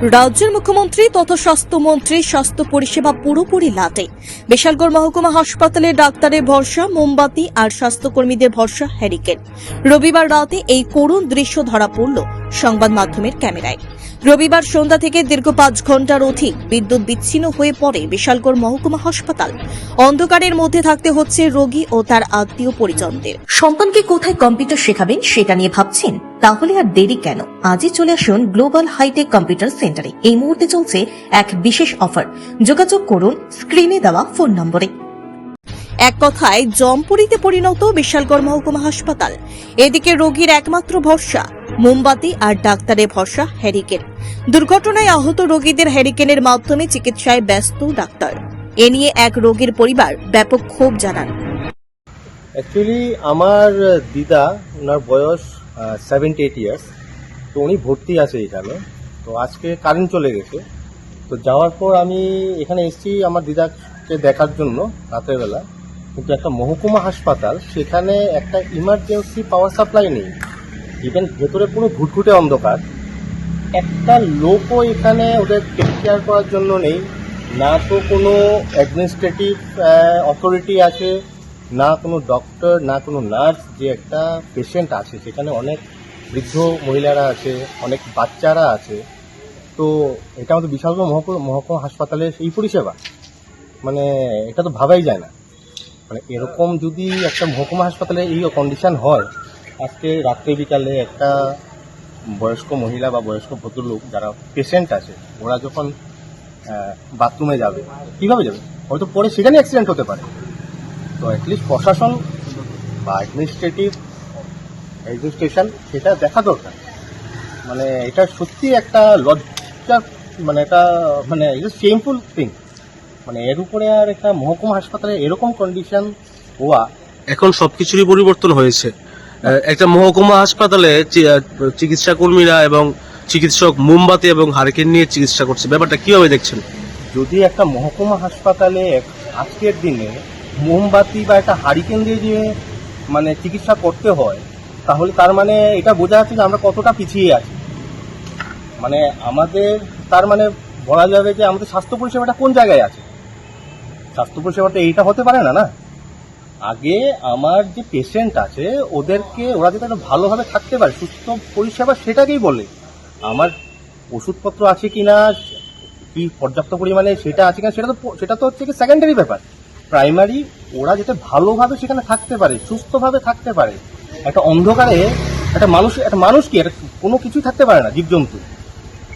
রাজ্যের মুখ্যমন্ত্রী তথা স্বাস্থ্যমন্ত্রী, স্বাস্থ্য পরিষেবা পুরোপুরি লাটে। বিশালগড় মহকুমা হাসপাতালে ডাক্তারের ভরসা, মোমবাতি আর স্বাস্থ্যকর্মীদের ভরসা হ্যারিকেন রবিবার রাতে এই করুণ দৃশ্য ধরা পড়ল। সংবাদ মাধ্যমের ক্যামেরায়। রবিবার সন্ধ্যা থেকে দীর্ঘ পাঁচ ঘণ্টার অধিক বিদ্যুৎ বিচ্ছিন্ন হয়ে পড়ে বিশালগড় মহকুমা হাসপাতাল। অন্ধকারের মধ্যে থাকতে হচ্ছে রোগী ও তার আত্মীয় পরিজনদের। সন্তানকে কোথায় কম্পিউটার শেখাবেন সেটা নিয়ে ভাবছেন? তাহলে আর দেরি কেন? আজই চলে আসুন গ্লোবাল হাইটেক কম্পিউটার সেন্টারে। এই মুহূর্তে চলছে এক বিশেষ অফার। যোগাযোগ করুন, স্ক্রিনে দেওয়া ফোন নম্বরে। এক কথায় জমপুরিতে পরিণত বিশালগড় মহকুমা হাসপাতাল। এদিকে রোগীর একমাত্র ভরসা, মোমবাতি আর ডাক্তারের ভরসা হ্যারিকেন। দুর্ঘটনায় আহত রোগীদের হ্যারিকেনের মাধ্যমে চিকিৎসায় ব্যস্ত ডাক্তার। এ নিয়ে এক রোগীর পরিবার ব্যাপক ক্ষোভ জানান। অ্যাকচুয়ালি আমার দিদা, ওনার বয়স সেভেন্টি এইট ইয়ার্স তো উনি ভর্তি আছে এখানে। তো আজকে কারেন্ট চলে গেছে। তো যাওয়ার পর আমি এখানে এসেছি আমার দিদাকে দেখার জন্য রাতের বেলা। কিন্তু একটা মহকুমা হাসপাতাল, সেখানে একটা ইমার্জেন্সি পাওয়ার সাপ্লাই নেই। ইভেন ভেতরে পুরো ঘুটঘুটে অন্ধকার। একটা লোকও এখানে ওদের টেক কেয়ার করার জন্য নেই। না তো কোনো অ্যাডমিনিস্ট্রেটিভ অথরিটি আছে, না কোনো ডক্টর না কোনো নার্স যে একটা পেশেন্ট আছে। সেখানে অনেক বৃদ্ধ মহিলারা আছে, অনেক বাচ্চারা আছে। তো এটা আমাদের বিশালগড় মহকুমা মহকুমা হাসপাতালের এই পরিষেবা। মানে এটা তো ভাবাই যায় না। মানে এরকম যদি একটা মহকুমা হাসপাতালে এই কন্ডিশন হয়, আজকে রাত্রে বিকালে একটা বয়স্ক মহিলা বা বয়স্ক ভদ্রলোক যারা পেশেন্ট আছে, ওরা যখন বাথরুমে যাবে, কীভাবে যাবে? হয়তো পরে সেখানে অ্যাক্সিডেন্ট হতে পারে। তো অ্যাটলিস্ট প্রশাসন বা অ্যাডমিনিস্ট্রেটিভ অ্যাডমিনিস্ট্রেশন সেটা দেখা দরকার। মানে এটা সত্যি একটা লজ্জা মানে এটা মানে এটা শেমফুল থিং মানে এর উপরে আর একটা মহকুমা হাসপাতালে এরকম কন্ডিশন হওয়া এখন সবকিছুরই পরিবর্তন হয়েছে। একটা মহকুমা হাসপাতালে চিকিৎসা কর্মীরা এবং চিকিৎসক মোমবাতি এবং হারিকেন নিয়ে চিকিৎসা করছে। ব্যাপারটা কীভাবে দেখছেন? যদি একটা মহকুমা হাসপাতালে আজকের দিনে মোমবাতি বা একটা হারিকেন দিয়ে যে মানে চিকিৎসা করতে হয় তাহলে তার মানে এটা বোঝা যাচ্ছে যে আমরা কতটা পিছিয়ে আছি। মানে আমাদের তার মানে বলা যাবে যে আমাদের স্বাস্থ্য পরিষেবাটা কোন জায়গায় আছে? স্বাস্থ্য পরিষেবাটা এইটা হতে পারে না না? আগে আমার যে পেশেন্ট আছে, ওদেরকে ওরা যাতে একটা ভালোভাবে থাকতে পারে, সুস্থ পরিষেবা সেটাকেই বলে। আমার ওষুধপত্র আছে কি না কি পর্যাপ্ত পরিমাণে সেটা আছে কিনা, সেটা তো সেটা তো হচ্ছে সেকেন্ডারি ব্যাপার। প্রাইমারি ওরা যাতে ভালোভাবে সেখানে থাকতে পারে, সুস্থভাবে থাকতে পারে। একটা অন্ধকারে একটা মানুষ একটা মানুষ কি, একটা কোনো কিছুই থাকতে পারে না, জীবজন্তু।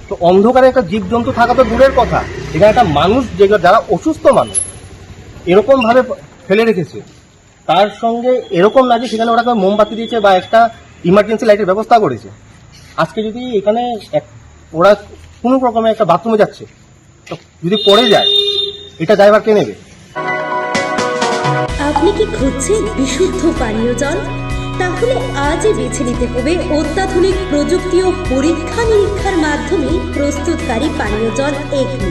তো অন্ধকারে একটা জীবজন্তু থাকা তো দূরের কথা। এখানে একটা মানুষ যেগুলো যারা অসুস্থ মানুষ এরকম ভাবে ফেলে রেখেছে। তার সঙ্গে এরকম না যে সেখানে ওরা মোমবাতি দিয়েছে বা একটা ইমার্জেন্সি লাইটের ব্যবস্থা করেছে। আজকে যদি এখানে ওরা কোনো রকমে একটা বাথরুমে যাচ্ছে, তো যদি পড়ে যায়, এটা ড্রাইভার কে নেবে? আপনি কি খুঁজছেন বিশুদ্ধ পানীয় জল? তাহলে আজই বেছে নিতে হবে অত্যাধুনিক প্রযুক্তি ও পরীক্ষা নিরীক্ষার মাধ্যমে প্রস্তুতকারী পানীয় জল এগনি